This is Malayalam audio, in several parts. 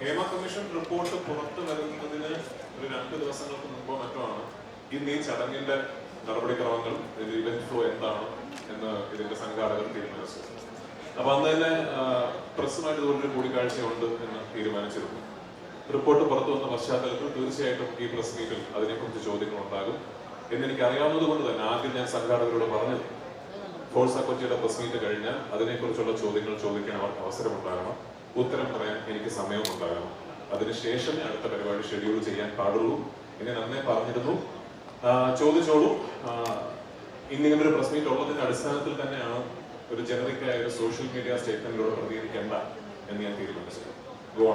ഹേമ കമ്മീഷൻ റിപ്പോർട്ട് പുറത്തു വരുന്നതിന് ഒരു രണ്ട് ദിവസങ്ങൾക്ക് മുമ്പോ മറ്റോ ആണ്. ഇന്ന് ഈ ചടങ്ങിന്റെ നടപടിക്രമങ്ങൾ ഇവന്റ് ഫ്ലോ എന്താണ് എന്ന് ഇതിന്റെ സംഘാടകർ തീരുമാനിച്ചു. അപ്പൊ അന്ന് തന്നെ പ്രസ്സുമായിട്ട് ഇതുപോലൊരു കൂടിക്കാഴ്ചയുണ്ട് എന്ന് തീരുമാനിച്ചിരുന്നു. റിപ്പോർട്ട് പുറത്തു വന്ന പശ്ചാത്തലത്തിൽ തീർച്ചയായിട്ടും ഈ പ്രസ് മീറ്റിൽ അതിനെക്കുറിച്ച് ചോദ്യങ്ങൾ ഉണ്ടാകും എന്ന് എനിക്ക് അറിയാവുന്നത് കൊണ്ട് തന്നെ ആദ്യം ഞാൻ സംഘാടകരോട് പറഞ്ഞു ഫോഴ്സ കൊച്ചിയുടെ പ്രസ് മീറ്റ് കഴിഞ്ഞാൽ അതിനെക്കുറിച്ചുള്ള ചോദ്യങ്ങൾ ചോദിക്കാൻ അവർക്ക് അവസരമുണ്ടാകണം. ഉത്തരം പറയാൻ എനിക്ക് സമയവും ഉണ്ടാകണം അതിനുശേഷമേ അടുത്ത പരിപാടി ഷെഡ്യൂൾ ചെയ്യാൻ പാടുള്ളൂ. എന്നെ നന്നേ പറഞ്ഞിരുന്നു. ചോദിച്ചോളൂ. ഇന്നിങ്ങനെ ഒരു പ്രസ് മീറ്റ് ഉള്ളതിന്റെ അടിസ്ഥാനത്തിൽ തന്നെയാണ് ഒരു ജനറിക്കായ ഒരു സോഷ്യൽ മീഡിയ സ്റ്റേറ്റ്മെന്റിലൂടെ പ്രതികരിക്കേണ്ട എന്ന് ഞാൻ തീരുമാനിച്ചത്. ഗോ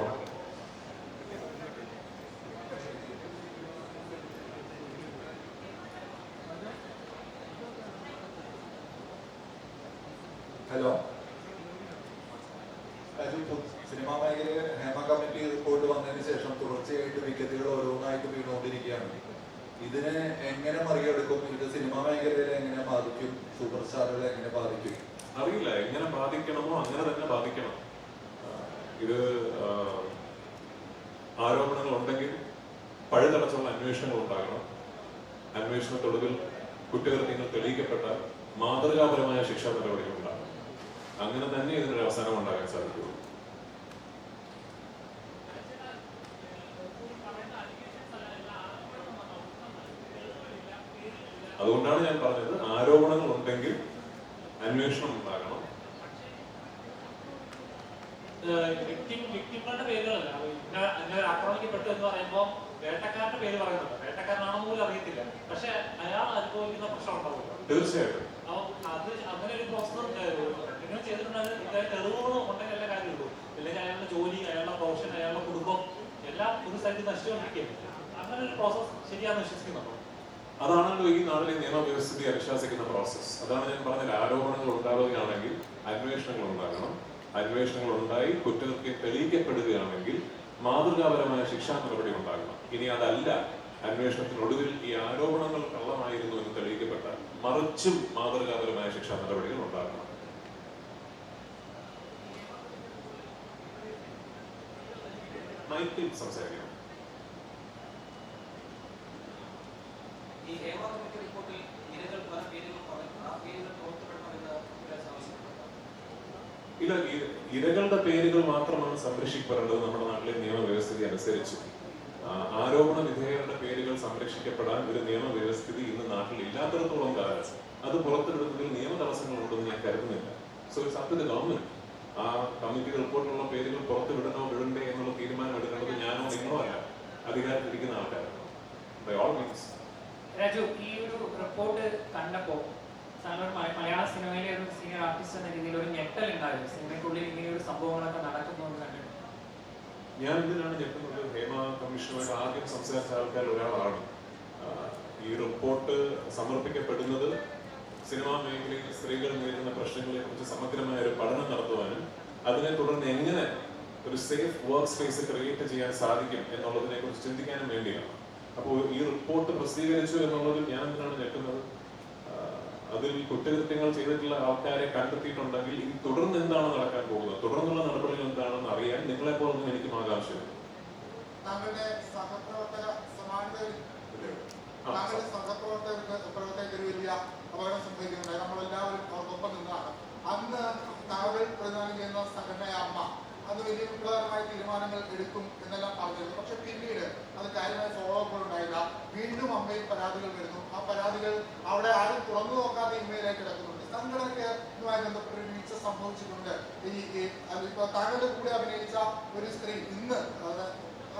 ഹലോ സിനിമാ മേഖലയിൽ ഹേമ കമ്മിറ്റി റിപ്പോർട്ട് ശേഷം ഓരോന്നായിട്ട് ഇതിനെ എങ്ങനെ മറികടക്കും? മേഖലയെ എങ്ങനെ ബാധിക്കും? സൂപ്പർ എങ്ങനെ ബാധിക്കും? അറിയില്ല. എങ്ങനെ ബാധിക്കണമോ അങ്ങനെ തന്നെ ബാധിക്കണം. ഇത് ആരോപണങ്ങൾ ഉണ്ടെങ്കിൽ പഴുതടച്ചുള്ള അന്വേഷണങ്ങൾ ഉണ്ടാകണം അന്വേഷണത്തൊടുവിൽ കുറ്റകൃത്യങ്ങൾ തെളിയിക്കപ്പെട്ടാൽ മാതൃകാപരമായ ശിക്ഷാ നടപടികൾ ഉണ്ടാകണം അങ്ങനെ തന്നെ ഇതിനൊരു അവസാനം ഉണ്ടാകാൻ സാധിക്കുള്ളൂ അതുകൊണ്ടാണ് ഞാൻ പറഞ്ഞത് ആരോപണങ്ങൾ ഉണ്ടെങ്കിൽ അന്വേഷണം ഉണ്ടാകണം. വിക്ടിം വിക്ടിങ്ങളുടെ പേരുകളല്ല. ഇന്ന ഇന്ന ആക്രമിക്കപ്പെട്ടു എന്ന് പറയുമ്പോൾ വേട്ടക്കാരന്റെ പേര് പറയുന്നുണ്ട്. വേട്ടക്കാരനാണെന്ന് പോലും അറിയത്തില്ല. പക്ഷെ അയാൾ അനുഭവിക്കുന്ന പ്രശ്നം ഉണ്ടാവില്ല തീർച്ചയായിട്ടും. അപ്പൊ അത് അങ്ങനെ ഒരു പ്രോസസ് കണ്ടിന്യൂ ചെയ്തിട്ടുണ്ടെങ്കിൽ തെളിവുകൾ ഉണ്ടെങ്കിൽ എല്ലാ കാര്യമുള്ളൂ. അല്ലെങ്കിൽ അയാളുടെ ജോലി അയാളുടെ പ്രൊഫഷൻ അയാളുടെ കുടുംബം എല്ലാം ഒരു സ്ഥലത്ത് നശിച്ചുകൊണ്ടിരിക്കുകയാണ്. അങ്ങനെ ഒരു പ്രോസസ് ശരിയാണെന്ന് വിശ്വസിക്കുന്നുണ്ടോ? അതാണല്ലോ ഈ നാട്ടിലെ നിയമവ്യവസ്ഥയെ അനുശാസിക്കുന്ന പ്രോസസ്സ് അതാണ് ഞാൻ പറഞ്ഞ ആരോപണങ്ങൾ ഉണ്ടാവുകയാണെങ്കിൽ അന്വേഷണങ്ങൾ ഉണ്ടാകണം. അന്വേഷണങ്ങൾ ഉണ്ടായി കുറ്റകൃത്യം തെളിയിക്കപ്പെടുകയാണെങ്കിൽ മാതൃകാപരമായ ശിക്ഷാ നടപടി ഉണ്ടാകണം. ഇനി അതല്ല. അന്വേഷണത്തിനൊടുവിൽ ഈ ആരോപണങ്ങൾ കള്ളമായിരുന്നു എന്ന് തെളിയിക്കപ്പെട്ടാൽ മറിച്ചും മാതൃകാപരമായ ശിക്ഷാ നടപടികൾ ഉണ്ടാകണം. മൈക്കിൽ സംസാരിക്കണം ഈ ഹേമ കമ്മിറ്റി റിപ്പോർട്ടിൽ ഇരകൾ പല പേരുകൾ പറഞ്ഞു ആ പേരുകൾ ആവശ്യപ്പെട്ടു ഇല്ല ഇരകളുടെ പേരുകൾ മാത്രമാണ് സംരക്ഷിക്കപ്പെടേണ്ടത്. നമ്മുടെ നാട്ടിലെ നിയമവ്യവസ്ഥിതി അനുസരിച്ച്. ആരോപണ വിധേയരുടെ പേരുകൾ സംരക്ഷിക്കപ്പെടാൻ ഒരു നിയമവ്യവസ്ഥിതി ഇന്ന് നാട്ടിൽ ഇല്ലാത്തിടത്തോളം കാലം. അത് പുറത്തെടുക്കുന്നതിൽ നിയമ തടസ്സങ്ങളുണ്ടെന്ന് ഞാൻ കരുതുന്നില്ല. So it's up to the government ആ കമ്മിറ്റി റിപ്പോർട്ടിലുള്ള പേരുകൾ പുറത്ത് വിടണോ വിടണ്ടേ എന്നുള്ള തീരുമാനം എടുക്കേണ്ടത് ഞാനോ നിങ്ങളോ അല്ല. അധികാരത്തിലിരിക്കുന്ന ആൾക്കാരാണ്. ബൈ ഓൾ മീൻസ് രാജു ഈ ഒരു റിപ്പോർട്ട് കണ്ടപ്പോൾ താങ്കൾ മലയാള സിനിമയിലെ ഒരു സീനിയർ ആർട്ടിസ്റ്റ് എന്ന രീതിയിൽ ഒരു ഞെട്ടൽ ഉണ്ടായിരുന്നു. സിനിമയ്ക്കുള്ളിൽ ഇങ്ങനെ ഒരു സംഭവങ്ങളൊക്കെ നടക്കുന്നു കണ്ടിട്ട് ഞാൻ ഇതിനാണ് ഞെട്ടുന്നത്. ഹേമ കമ്മീഷനുമായിട്ട് ആദ്യം സംസാരിച്ച ആൾക്കാർ ഒരാളാണ്. ഈ റിപ്പോർട്ട് സമർപ്പിക്കപ്പെടുന്നത് സിനിമാ മേഖലയിൽ സ്ത്രീകൾ നേരിടുന്ന പ്രശ്നങ്ങളെ കുറിച്ച് സമഗ്രമായ ഒരു പഠനം നടത്തുവാനും അതിനെ തുടർന്ന് എങ്ങനെ ഒരു സേഫ് വർക്ക് സ്പേസ് ക്രിയേറ്റ് ചെയ്യാൻ സാധിക്കും എന്നുള്ളതിനെ കുറിച്ച് ചിന്തിക്കാനും വേണ്ടിയാണ്. അപ്പോൾ ഈ റിപ്പോർട്ട് പ്രസിദ്ധീകരിച്ചു എന്നുള്ളതിൽ ഞാൻ എന്തിനാണ് ഞെട്ടുന്നത് അതിൽ കുറ്റകൃത്യങ്ങൾ ചെയ്തിട്ടുള്ള ആൾക്കാരെ കണ്ടെത്തിയിട്ടുണ്ടെങ്കിൽ ഇനി തുടർന്ന് എന്താണ് നടക്കാൻ പോകുന്നത്? തുടർന്നുള്ള നടപടികൾ എന്താണെന്ന് അറിയാൻ നിങ്ങളെ പോലൊന്നും എനിക്കും ആകാംക്ഷയില്ല. താങ്കളുടെ സഹപ്രവർത്തക സമാനതയിൽ ആ, താങ്കളുടെ സഹപ്രവർത്തകരുടെ പ്രവർത്തകർക്ക് വലിയ അപകടം സംഭവിക്കുന്നുണ്ടായി നമ്മളെല്ലാവരും അവർക്കൊപ്പം നിന്നാണ്. അന്ന് താങ്കൾ പ്രതിദാനം ചെയ്യുന്ന സംഘടനയായ അമ്മ അന്ന് വലിയ വിപ്ലവകരമായ തീരുമാനങ്ങൾ എടുക്കും എന്നെല്ലാം പറഞ്ഞിരുന്നു. പക്ഷെ പിന്നീട് അത് കാര്യമായ ഫോളോ ഉണ്ടായില്ല. വീണ്ടും അമ്മയിൽ പരാതികൾ വരുന്നു. ആ പരാതികൾ അവിടെ ആരും തുറന്നു നോക്കാതെ ഇമ്മയിലായി കിടക്കുന്നുണ്ട്. സംഘടനയ്ക്ക് ഇതുമായി ബന്ധപ്പെട്ട വീഴ്ച സംഭവിച്ചിട്ടുണ്ട്. ഈ താങ്കളുടെ കൂടെ അഭിനയിച്ച ഒരു സ്ത്രീ ഇന്ന്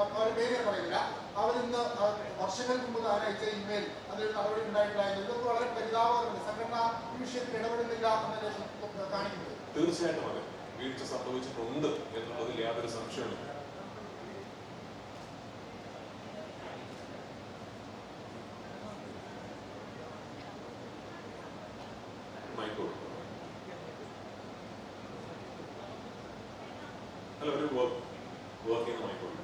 അവർ പേര് പറയില്ല. അവരിന്ന് വർഷങ്ങൾക്ക് മുമ്പ് താൻ അയച്ച ഇമെയിൽ അതിൽ നടപടി ഉണ്ടായിട്ടില്ല ഇതൊക്കെ വളരെ പരിതാപകരമാണ്. സംഘടന ഈ വിഷയത്തിൽ ഇടപെടുന്നില്ല എന്നതിനെ കാണിക്കുന്നത് തീർച്ചയായിട്ടും വീഴ്ച സംഭവിച്ചിട്ടുണ്ട് എന്നുള്ളതിൽ യാതൊരു സംശയവുമില്ല. ഹലോ ഒരു വർക്ക് വർക്ക് ചെയ്യുന്ന മൈക്കോട്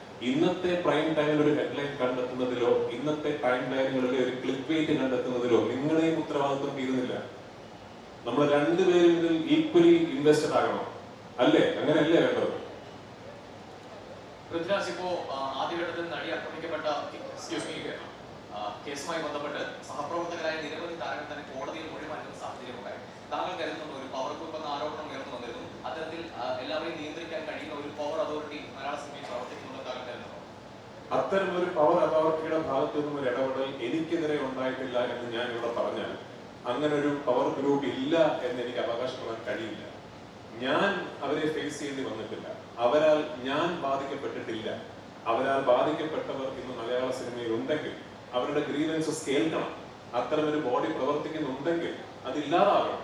ഇന്നത്തെ പ്രൈം ടൈമിൽ ഒരു ഹെഡ്ലൈൻ കണ്ടെത്തുന്നതിലോ ഇന്നത്തെ ടൈം ലൈനുകളിലെ ഒരു ക്ലിപ്പ് വെയിറ്റ് കണ്ടെത്തുന്നതിലോ നിങ്ങളുടെയും ഉത്തരവാദിത്വം തീരുന്നില്ല. നമ്മൾ രണ്ടുപേരും ഇതിൽ ഈക്വലി ഇൻവെസ്റ്റഡ് ആകണം. അല്ലേ? അങ്ങനെയല്ലേ വേണ്ടത്? പൃഥ്വിരാജ് ഇപ്പോ ആദ്യഘട്ടത്തിൽ നടി ആക്രമിക്കപ്പെട്ട കേസുമായി ബന്ധപ്പെട്ട് സഹപ്രവർത്തകരായ നിരവധി താരങ്ങൾ തന്നെ കോടതിയിൽ മൊഴി മാറ്റുന്ന സാഹചര്യമുണ്ടായി. താങ്കൾ ഒരു പവർ ഗ്രൂപ്പ് എന്ന ആരോപണം ഉയർന്നു വന്നിരുന്നു അത്തരത്തിൽ ആ, എല്ലാവരെയും നിയന്ത്രിക്കാൻ കഴിയുന്ന ഒരു പവർ അതോറിറ്റി മലയാള സിനിമയിൽ പ്രവർത്തിക്കുന്നുണ്ടെന്ന് താങ്കൾ കരുതുന്നു അത്തരം ഒരു പവർ അതോറിറ്റിയുടെ ഭാഗത്തു നിന്നും ഒരു ഇടപെടൽ എനിക്കെതിരെ ഉണ്ടായിട്ടില്ല എന്ന് ഞാൻ ഇവിടെ പറഞ്ഞാൽ അങ്ങനെ ഒരു പവർ ഗ്രൂപ്പ് ഇല്ല എന്ന് എനിക്ക് അവകാശപ്പെടാൻ കഴിയില്ല. ഞാൻ അവരെ ഫേസ് ചെയ്യേണ്ടി വന്നിട്ടില്ല. അവരാൽ ഞാൻ ബാധിക്കപ്പെട്ടിട്ടില്ല. അവരാൽ ബാധിക്കപ്പെട്ടവർ ഇന്ന് മലയാള സിനിമയിൽ ഉണ്ടെങ്കിൽ അവരുടെ ഗ്രീവൻസസ് കേൾക്കണം. അത്തരം ഒരു ബോഡി പ്രവർത്തിക്കുന്നുണ്ടെങ്കിൽ അതില്ലാതാകണം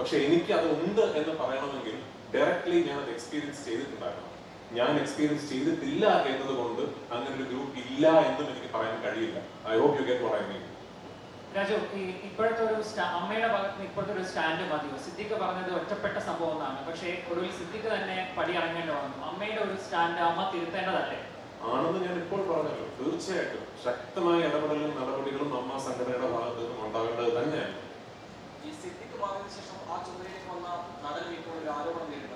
പക്ഷെ എനിക്ക് അത് ഉണ്ട് എന്ന് പറയണമെങ്കിൽ ഡയറക്ട്ലി ഞാൻ അത് എക്സ്പീരിയൻസ് ചെയ്തിട്ടുണ്ടാകണം. ഞാൻ എക്സ്പീരിയൻസ് ചെയ്തിട്ടില്ല എന്നതുകൊണ്ട് അങ്ങനെ ഒരു ഗ്രൂപ്പ് ഇല്ല എന്നും എനിക്ക് പറയാൻ കഴിയില്ല. I hope you get what I mean Raju ഈ ഇപ്പോഴത്തെ ഒരു അമ്മയുടെ ഭാഗത്ത് ഇപ്പോഴത്തെ ഒരു സ്റ്റാൻഡ് മതിയോ? സിദ്ദിഖ് പറഞ്ഞത് ഒറ്റപ്പെട്ട സംഭവം എന്നാണ്. പക്ഷേ ഒടുവിൽ സിദ്ദിഖ് തന്നെ പടി ഇറങ്ങേണ്ടി വന്നു. അമ്മയുടെ ഒരു സ്റ്റാൻഡ് അമ്മ തിരുത്തേണ്ടതല്ലേ? ആണെന്ന് ഞാൻ ഇപ്പോൾ പറഞ്ഞല്ലോ. തീർച്ചയായിട്ടും. ശക്തമായ ഇടപെടലും നടപടികളും അമ്മ സംഘടനയുടെ ഭാഗത്ത് നിന്നും ഉണ്ടാകേണ്ടത് തന്നെയാണ്. ഈ സിദ്ദിഖ് മാറിയതിനു ശേഷം ആ ചുമതലയിലേക്ക് വന്ന നടനും ഇപ്പോൾ ഒരു ആരോപണം നേരിടുന്നത്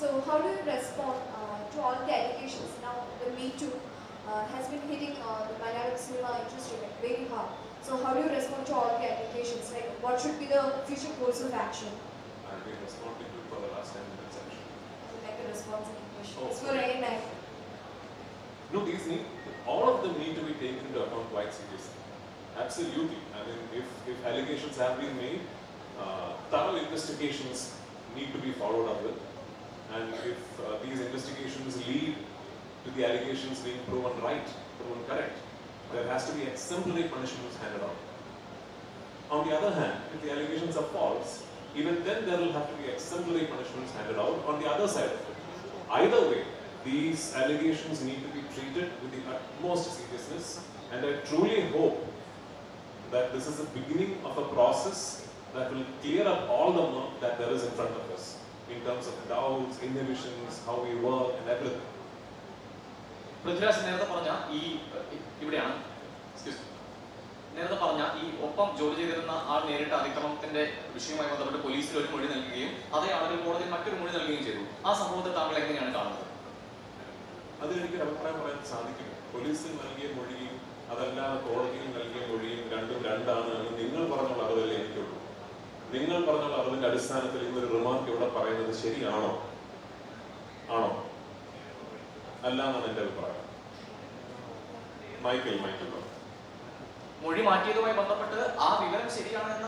So, how do you respond uh, to all the allegations? Now, the Me Too uh, has been hitting uh, the Malayalam cinema industry like, very hard. So, how do you respond to all the allegations? Like, what should be the future course of action? I've been responding to it for the last 10 minutes actually. Like a response to the question. Oh. It's for. No, these need, all of them need to be taken into account quite seriously. Absolutely. I mean, if, if allegations have been made, uh, thorough investigations need to be followed up with. And if uh, these investigations lead to the allegations being proven right, proven correct, there has to be exemplary punishments handed out. On the other hand, if the allegations are false, even then there will have to be exemplary punishments handed out on the other side of it. Either way, these allegations need to be treated with the utmost seriousness, and I truly hope that this is the beginning of a process that will clear up all the murk that there is in front of us in terms of doubts, inhibitions, how we work, and everything. Prithviraj നേരത്തെ പറഞ്ഞ ഈ ഇവിടെയാണ്. നേരത്തെ പറഞ്ഞ ഈ ഒപ്പം ജോലി ചെയ്തിരുന്ന ആൾ നേരിട്ട അതിക്രമത്തിന്റെ വിഷയവുമായി ബന്ധപ്പെട്ട് പോലീസിൽ ഒരു മൊഴി നൽകുകയും അതേ ആളുകൾ കോടതിയിൽ മറ്റൊരു മൊഴി നൽകുകയും ചെയ്തു. ആ സംഭവത്തെ താങ്കൾ എങ്ങനെയാണ് കാണുന്നത്? അത് എനിക്ക് അഭിപ്രായം പറയാൻ സാധിക്കും പോലീസിൽ നൽകിയ മൊഴിയും അതല്ലാതെ കോടതിയിൽ നൽകിയ മൊഴിയും രണ്ടും രണ്ടാണ് എന്ന് നിങ്ങൾ പറഞ്ഞുള്ള അറിവല്ലേ എനിക്കുള്ളൂ നിങ്ങൾ പറഞ്ഞ അറിവിന്റെ അടിസ്ഥാനത്തിൽ ഇന്നൊരു റിമാർക്ക് ഇവിടെ പറയുന്നത് ശരിയാണോ? ആണോ? അല്ല എന്നാണ് എന്റെ അഭിപ്രായം. മൈക്കിൾ മൈക്കിൾ മൊഴി മാറ്റിയതുമായി ബന്ധപ്പെട്ട് ആ വിവരം ശരിയാണ് എന്ന